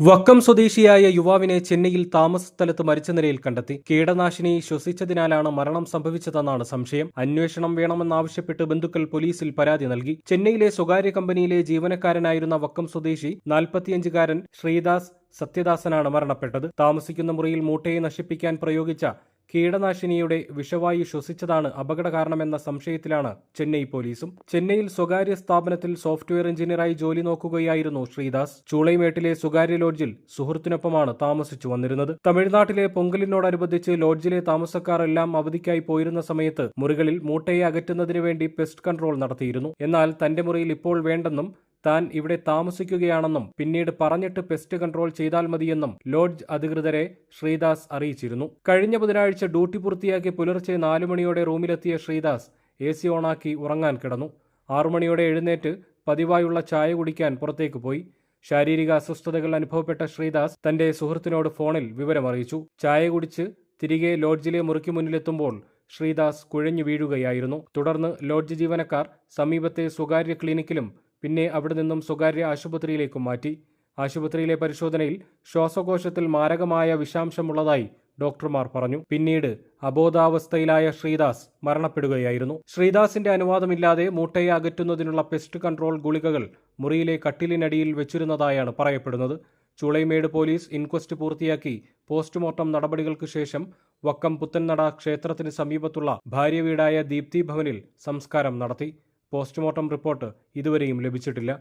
വക്കം സ്വദേശിയായ യുവാവിനെ ചെന്നൈയിൽ താമസ സ്ഥലത്ത് മരിച്ച നിലയിൽ കണ്ടെത്തി. കീടനാശിനി ശ്വസിച്ചതിനാലാണ് മരണം സംഭവിച്ചതെന്നാണ് സംശയം. അന്വേഷണം വേണമെന്നാവശ്യപ്പെട്ട് ബന്ധുക്കൾ പോലീസിൽ പരാതി നൽകി. ചെന്നൈയിലെ സ്വകാര്യ കമ്പനിയിലെ ജീവനക്കാരനായിരുന്ന വക്കം സ്വദേശി നാൽപ്പത്തിയഞ്ചുകാരൻ ശ്രീദാസ് സത്യദാസനാണ് മരണപ്പെട്ടത്. താമസിക്കുന്ന മുറിയിൽ മൂട്ടയെ നശിപ്പിക്കാൻ പ്രയോഗിച്ച കീടനാശിനിയുടെ വിഷവായു ശ്വസിച്ചതാണ് അപകട കാരണമെന്ന സംശയത്തിലാണ് ചെന്നൈ പോലീസും. ചെന്നൈയിൽ സ്വകാര്യ സ്ഥാപനത്തിൽ സോഫ്റ്റ്വെയർ എഞ്ചിനീയറായി ജോലി നോക്കുകയായിരുന്നു ശ്രീദാസ്. ചൂളൈമേട്ടിലെ സ്വകാര്യ ലോഡ്ജിൽ സുഹൃത്തിനൊപ്പമാണ് താമസിച്ചു വന്നിരുന്നത്. തമിഴ്നാട്ടിലെ പൊങ്കലിനോടനുബന്ധിച്ച് ലോഡ്ജിലെ താമസക്കാർ എല്ലാം അവധിക്കായി പോയിരുന്ന സമയത്ത് മുറികളിൽ മൂട്ടയെ അകറ്റുന്നതിനു വേണ്ടി പെസ്റ്റ് കൺട്രോൾ നടത്തിയിരുന്നു. എന്നാൽ തന്റെ മുറിയിൽ ഇപ്പോൾ വേണ്ടെന്നും താൻ ഇവിടെ താമസിക്കുകയാണെന്നും പിന്നീട് പറഞ്ഞിട്ട് പെസ്റ്റ് കൺട്രോൾ ചെയ്താൽ മതിയെന്നും ലോഡ്ജ് അധികൃതരെ ശ്രീദാസ് അറിയിച്ചിരുന്നു. കഴിഞ്ഞ ബുധനാഴ്ച ഡ്യൂട്ടി പൂർത്തിയാക്കി പുലർച്ചെ നാലു മണിയോടെ റൂമിലെത്തിയ ശ്രീദാസ് എ സി ഓണാക്കി ഉറങ്ങാൻ കിടന്നു. ആറുമണിയോടെ എഴുന്നേറ്റ് പതിവായുള്ള ചായ കുടിക്കാൻ പുറത്തേക്ക് പോയി. ശാരീരിക അസ്വസ്ഥതകൾ അനുഭവപ്പെട്ട ശ്രീദാസ് തന്റെ സുഹൃത്തിനോട് ഫോണിൽ വിവരമറിയിച്ചു. ചായ കുടിച്ച് തിരികെ ലോഡ്ജിലെ മുറിക്ക് മുന്നിലെത്തുമ്പോൾ ശ്രീദാസ് കുഴഞ്ഞു വീഴുകയായിരുന്നു. തുടർന്ന് ലോഡ്ജ് ജീവനക്കാർ സമീപത്തെ സ്വകാര്യ ക്ലിനിക്കിലും പിന്നെ അവിടെ നിന്നും സ്വകാര്യ ആശുപത്രിയിലേക്കും മാറ്റി. ആശുപത്രിയിലെ പരിശോധനയിൽ ശ്വാസകോശത്തിൽ മാരകമായ വിഷാംശമുള്ളതായി ഡോക്ടർമാർ പറഞ്ഞു. പിന്നീട് അബോധാവസ്ഥയിലായ ശ്രീദാസ് മരണപ്പെടുകയായിരുന്നു. ശ്രീദാസിന്റെ അനുവാദമില്ലാതെ മൂട്ടയെ അകറ്റുന്നതിനുള്ള പെസ്റ്റ് കൺട്രോൾ ഗുളികകൾ മുറിയിലെ കട്ടിലിനടിയിൽ വെച്ചിരുന്നതായാണ് പറയപ്പെടുന്നത്. ചുളൈമേട് പോലീസ് ഇൻക്വസ്റ്റ് പൂർത്തിയാക്കി പോസ്റ്റ്മോർട്ടം നടപടികൾക്ക് ശേഷം വക്കം പുത്തൻനട ക്ഷേത്രത്തിന് സമീപത്തുള്ള ഭാര്യ വീടായ ദീപ്തി ഭവനിൽ സംസ്കാരം നടത്തി. പോസ്റ്റ്മോർട്ടം റിപ്പോർട്ട് ഇതുവരെയും ലഭിച്ചിട്ടില്ല.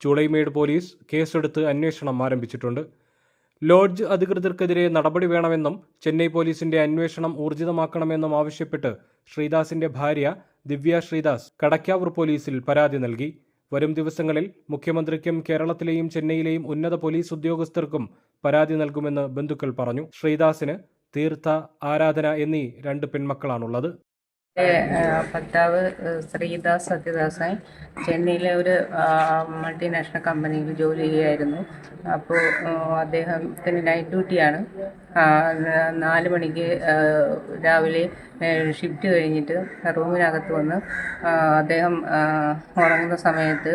ചൂളൈമേട് പോലീസ് കേസെടുത്ത് അന്വേഷണം ആരംഭിച്ചിട്ടുണ്ട്. ലോഡ്ജ് അധികൃതർക്കെതിരെ നടപടി വേണമെന്നും ചെന്നൈ പോലീസിന്റെ അന്വേഷണം ഊർജിതമാക്കണമെന്നും ആവശ്യപ്പെട്ട് ശ്രീദാസിന്റെ ഭാര്യ ദിവ്യ ശ്രീദാസ് കടക്കാവൂർ പോലീസിൽ പരാതി നൽകി. വരും ദിവസങ്ങളിൽ മുഖ്യമന്ത്രിക്കും കേരളത്തിലെയും ചെന്നൈയിലെയും ഉന്നത പോലീസ് ഉദ്യോഗസ്ഥർക്കും പരാതി നൽകുമെന്ന് ബന്ധുക്കൾ പറഞ്ഞു. ശ്രീദാസിന് തീർത്ഥ ആരാധന എന്നീ രണ്ട് പെൺമക്കളാണുള്ളത്. ഭർത്താവ് ശ്രീദാസ് സത്യദാസൻ ചെന്നൈയിലെ ഒരു മൾട്ടിനാഷണൽ കമ്പനിയിൽ ജോലി ചെയ്യുമായിരുന്നു അപ്പോൾ അദ്ദേഹത്തിന് നൈറ്റ് ഡ്യൂട്ടിയാണ് നാല് മണിക്ക് രാവിലെ ഷിഫ്റ്റ് കഴിഞ്ഞിട്ട് റൂമിനകത്ത് വന്ന് അദ്ദേഹം ഉറങ്ങുന്ന സമയത്ത്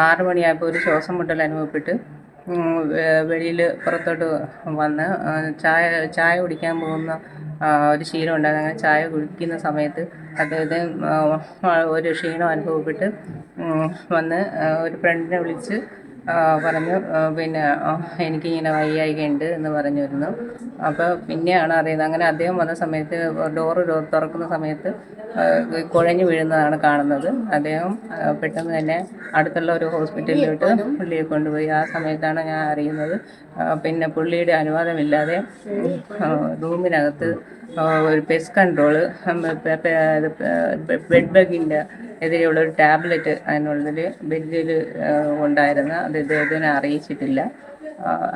ആറ് മണിയായപ്പോൾ ഒരു ശ്വാസം മുട്ടൽ അനുഭവപ്പെട്ട് വെളിയിൽ പുറത്തോട്ട് വന്ന് ചായ ചായ കുടിക്കാൻ പോകുന്ന ഒരു ശീലം ഉണ്ടായിരുന്നു. അങ്ങനെ ചായ കുടിക്കുന്ന സമയത്ത് അദ്ദേഹത്തിന് ആ, ഒരു ക്ഷീണം അനുഭവപ്പെട്ട് വന്ന് ഒരു ഫ്രണ്ടിനെ വിളിച്ച് പറഞ്ഞു പിന്നെ എനിക്കിങ്ങനെ വയ്യായികയുണ്ട് എന്ന് പറഞ്ഞിരുന്നു. അപ്പോൾ പിന്നെയാണ് അറിയുന്നത്. അങ്ങനെ അദ്ദേഹം വന്ന സമയത്ത് ഡോറ് തുറക്കുന്ന സമയത്ത് കുഴഞ്ഞു വീഴുന്നതാണ് കാണുന്നത്. അദ്ദേഹം പെട്ടെന്ന് തന്നെ അടുത്തുള്ള ഒരു ഹോസ്പിറ്റലിലോട്ട് പുള്ളിയെ കൊണ്ടുപോയി. ആ സമയത്താണ് ഞാൻ അറിയുന്നത്. പിന്നെ പുള്ളിയുടെ അനുവാദമില്ലാതെ റൂമിനകത്ത് ഒരു പെസ് കൺട്രോൾ ബെഡ് ബഗിന്റെ എതിരെയുള്ള ഒരു ടാബ്ലറ്റ് അതിനുള്ളിൽ ബെഡിൽ ഉണ്ടായിരുന്നു അത് ഇദ്ദേഹത്തിനെ അറിയിച്ചിട്ടില്ല.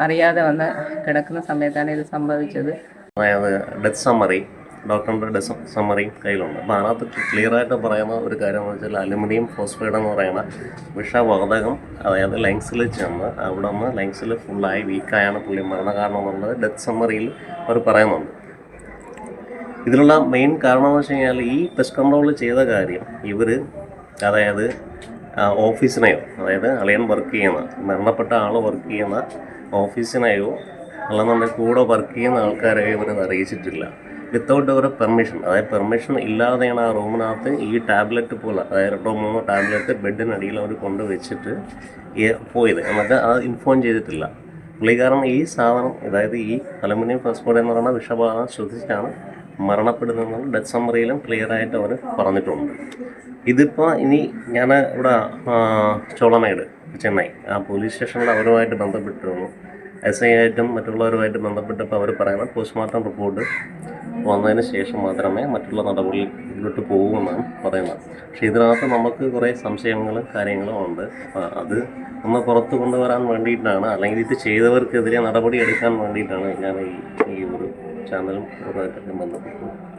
അറിയാതെ വന്ന് കിടക്കുന്ന സമയത്താണ് ഇത് സംഭവിച്ചത്. അതായത് ഡെത്ത് സമ്മറി ഡോക്ടറിന്റെ ഡെത്ത് സമ്മറിയും കയ്യിലുണ്ട്. അപ്പോൾ അതിനകത്ത് ക്ലിയർ ആയിട്ട് പറയുന്ന ഒരു കാര്യം എന്ന് വെച്ചാൽ അലുമിനിയം ഫോസ്ഫൈഡ് എന്ന് പറയുന്ന വിഷവാതകം അതായത് ലങ്സിൽ ചെന്ന് അവിടെ നിന്ന് ലങ്സിൽ ഫുള്ളായി വീക്കായാണ് പുള്ളി മരണകാരണം എന്നുള്ളത് ഡെത്ത് സമ്മറിയിൽ അവർ പറയുന്നുണ്ട്. ഇതിനുള്ള മെയിൻ കാരണം എന്ന് വെച്ച് കഴിഞ്ഞാൽ ഈ പെസ്റ്റ് കൺട്രോൾ ചെയ്ത കാര്യം ഇവർ അതായത് ഓഫീസിനെയോ അതായത് അളിയൻ വർക്ക് ചെയ്യുന്ന മരണപ്പെട്ട ആൾ വർക്ക് ചെയ്യുന്ന ഓഫീസിനെയോ അല്ലെന്നുണ്ടെങ്കിൽ കൂടെ വർക്ക് ചെയ്യുന്ന ആൾക്കാരെയോ ഇവരത് അറിയിച്ചിട്ടില്ല. വിത്തൗട്ട് അവരുടെ പെർമിഷൻ അതായത് പെർമിഷൻ ഇല്ലാതെയാണ് ആ റൂമിനകത്ത് ഈ ടാബ്ലറ്റ് പോലെ അതായത് രണ്ടോ മൂന്നോ ടാബ്ലറ്റ് ബെഡിനടിയിൽ അവർ കൊണ്ടുവച്ചിട്ട് പോയത്. എന്നിട്ട് അത് ഇൻഫോം ചെയ്തിട്ടില്ല. പുള്ളിക്കാരൻ ഈ സാധനം അതായത് ഈ അലുമിനിയം ഫോസ്ഫോഡ് എന്ന് പറയുന്ന വിഷബാധ ശ്രദ്ധിച്ചാണ് മരണപ്പെടുന്നതെന്ന് ഡെത്ത് സമ്മറിയിലും ക്ലിയർ ആയിട്ട് അവർ പറഞ്ഞിട്ടുണ്ട്. ഇതിപ്പോൾ ഇനി ഞാൻ ഇവിടെ ചോളമേട് ചെന്നൈ ആ പോലീസ് സ്റ്റേഷനിൽ അവരുമായിട്ട് ബന്ധപ്പെട്ടിരുന്നു. എസ് ഐ ആയിട്ടും മറ്റുള്ളവരുമായിട്ട് ബന്ധപ്പെട്ടപ്പോൾ അവർ പറയുന്നത് പോസ്റ്റ്മോർട്ടം റിപ്പോർട്ട് വന്നതിന് ശേഷം മാത്രമേ മറ്റുള്ള നടപടികളിലോട്ട് പോകുമെന്നാണ് പറയുന്നത്. പക്ഷേ ഇതിനകത്ത് നമുക്ക് കുറേ സംശയങ്ങളും കാര്യങ്ങളും ഉണ്ട്. അപ്പോൾ അത് ഒന്ന് പുറത്ത് കൊണ്ടുവരാൻ വേണ്ടിയിട്ടാണ് അല്ലെങ്കിൽ ഇത് ചെയ്തവർക്കെതിരെ നടപടി എടുക്കാൻ വേണ്ടിയിട്ടാണ് ഞാൻ ഈ ഒരു ചാനലും ഇവരുമായിട്ടൊക്കെ ബന്ധപ്പെട്ടത്